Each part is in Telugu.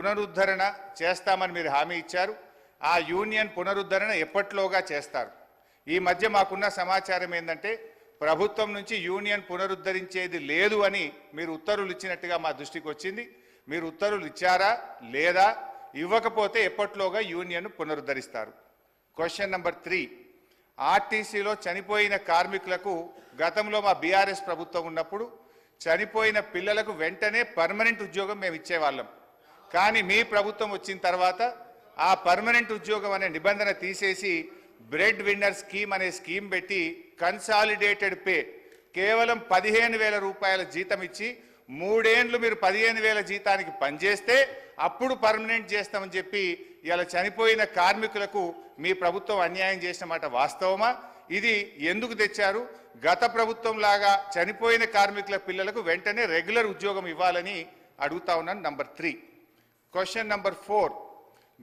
పునరుద్ధరణ చేస్తామని మీరు హామీ ఇచ్చారు. ఆ యూనియన్ పునరుద్ధరణ ఎప్పట్లోగా చేస్తారు? ఈ మధ్య మాకున్న సమాచారం ఏంటంటే ప్రభుత్వం నుంచి యూనియన్ పునరుద్ధరించేది లేదు అని మీరు ఉత్తర్వులు ఇచ్చినట్టుగా మా దృష్టికి వచ్చింది. మీరు ఉత్తర్వులు ఇచ్చారా? లేదా? ఇవ్వకపోతే ఎప్పట్లోగా యూనియన్ పునరుద్ధరిస్తారు? క్వశ్చన్ నెంబర్ త్రీ ఆర్టీసీలో చనిపోయిన కార్మికులకు గతంలో మా బీఆర్ఎస్ ప్రభుత్వం ఉన్నప్పుడు చనిపోయిన పిల్లలకు వెంటనే పర్మనెంట్ ఉద్యోగం మేము ఇచ్చేవాళ్ళం. కానీ మీ ప్రభుత్వం వచ్చిన తర్వాత ఆ పర్మనెంట్ ఉద్యోగం అనే నిబంధన తీసేసి బ్రెడ్ విన్నర్ స్కీమ్ అనే స్కీమ్ పెట్టి కన్సాలిడేటెడ్ పే కేవలం పదిహేను వేల రూపాయల జీతం ఇచ్చి మూడేండ్లు మీరు పదిహేను వేల జీతానికి పనిచేస్తే అప్పుడు పర్మనెంట్ చేస్తామని చెప్పి ఇలా చనిపోయిన కార్మికులకు మీ ప్రభుత్వం అన్యాయం చేసిన మాట వాస్తవమా? ఇది ఎందుకు తెచ్చారు? గత ప్రభుత్వం లాగా చనిపోయిన కార్మికుల పిల్లలకు వెంటనే రెగ్యులర్ ఉద్యోగం ఇవ్వాలని అడుగుతా ఉన్నాను number three. Question number four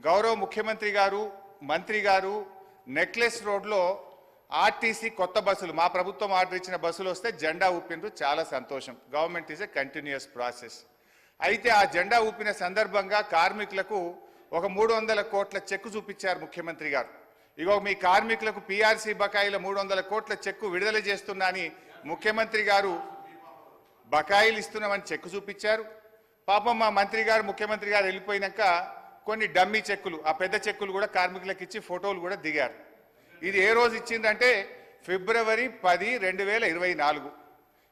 గౌరవ ముఖ్యమంత్రి గారు మంత్రి గారు నెక్లెస్ రోడ్లో ఆర్టీసీ కొత్త బస్సులు మా ప్రభుత్వం ఆర్డర్ ఇచ్చిన బస్సులు వస్తే జెండా ఊపిండ్రు చాలా సంతోషం. Government is a continuous process అయితే ఆ జెండా ఊపిన సందర్భంగా కార్మికులకు ఒక మూడు వందల కోట్ల చెక్కు చూపించారు ముఖ్యమంత్రి గారు. ఇగో మీ కార్మికులకు పీఆర్సీ బకాయిల మూడు వందల కోట్ల చెక్కు విడుదల చేస్తున్నా అని ముఖ్యమంత్రి గారు బకాయిలు ఇస్తున్నామని చెక్కు చూపించారు. పాపం మా మంత్రి గారు ముఖ్యమంత్రి గారు వెళ్ళిపోయినాక కొన్ని డమ్మీ చెక్కులు ఆ పెద్ద చెక్కులు కూడా కార్మికులకు ఇచ్చి ఫోటోలు కూడా దిగారు. ఇది ఏ రోజు ఇచ్చిందంటే ఫిబ్రవరి పది రెండు వేల ఇరవై నాలుగు.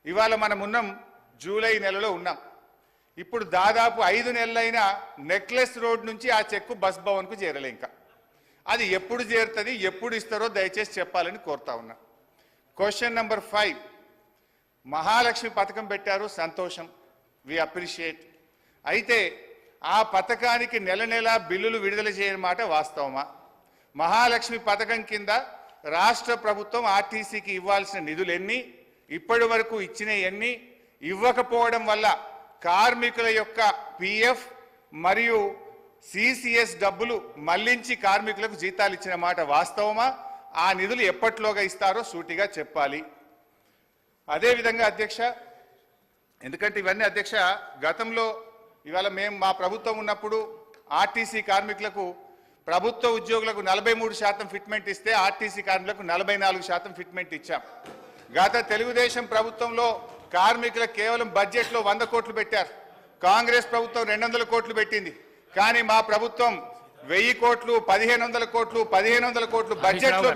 ఇవాళ మనం ఉన్నాం జూలై నెలలో ఉన్నాం. ఇప్పుడు దాదాపు ఐదు నెలలైనా నెక్లెస్ రోడ్ నుంచి ఆ చెక్కు బస్ భవన్కు చేరలే ఇంకా. అది ఎప్పుడు చేరుతుంది ఎప్పుడు ఇస్తారో దయచేసి చెప్పాలని కోరుతా ఉన్నా. క్వశ్చన్ నెంబర్ ఫైవ్ మహాలక్ష్మి పథకం పెట్టారు సంతోషం. వి అప్రిషియేట్ అయితే ఆ పథకానికి నెల నెల బిల్లులు విడుదల చేయని మాట వాస్తవమా? మహాలక్ష్మి పథకం కింద రాష్ట్ర ప్రభుత్వం ఆర్టీసీకి ఇవ్వాల్సిన నిధులు ఎన్ని? ఇప్పటి వరకు ఇచ్చిన ఎన్ని? ఇవ్వకపోవడం వల్ల కార్మికుల యొక్క పిఎఫ్ మరియు సిసిఎస్ డబ్బులు మళ్ళించి కార్మికులకు జీతాలు ఇచ్చిన మాట వాస్తవమా? ఆ నిధులు ఎప్పట్లోగా ఇస్తారో సూటిగా చెప్పాలి. అదేవిధంగా అధ్యక్ష ఎందుకంటే ఇవన్నీ అధ్యక్ష గతంలో ఇవాళ మేము మా ప్రభుత్వం ఉన్నప్పుడు ఆర్టీసీ కార్మికులకు ప్రభుత్వ ఉద్యోగులకు నలభై మూడు శాతం ఫిట్మెంట్ ఇస్తే ఆర్టీసీ కార్మికులకు నలభై నాలుగు శాతం ఫిట్మెంట్ ఇచ్చాం. గత తెలుగుదేశం ప్రభుత్వంలో కార్మికులకు కేవలం బడ్జెట్లో వంద కోట్లు పెట్టారు. కాంగ్రెస్ ప్రభుత్వం రెండు వందల కోట్లు పెట్టింది. కానీ మా ప్రభుత్వం వెయ్యి కోట్లు పదిహేను వందల కోట్లు పదిహేను వందల కోట్లు బడ్జెట్లో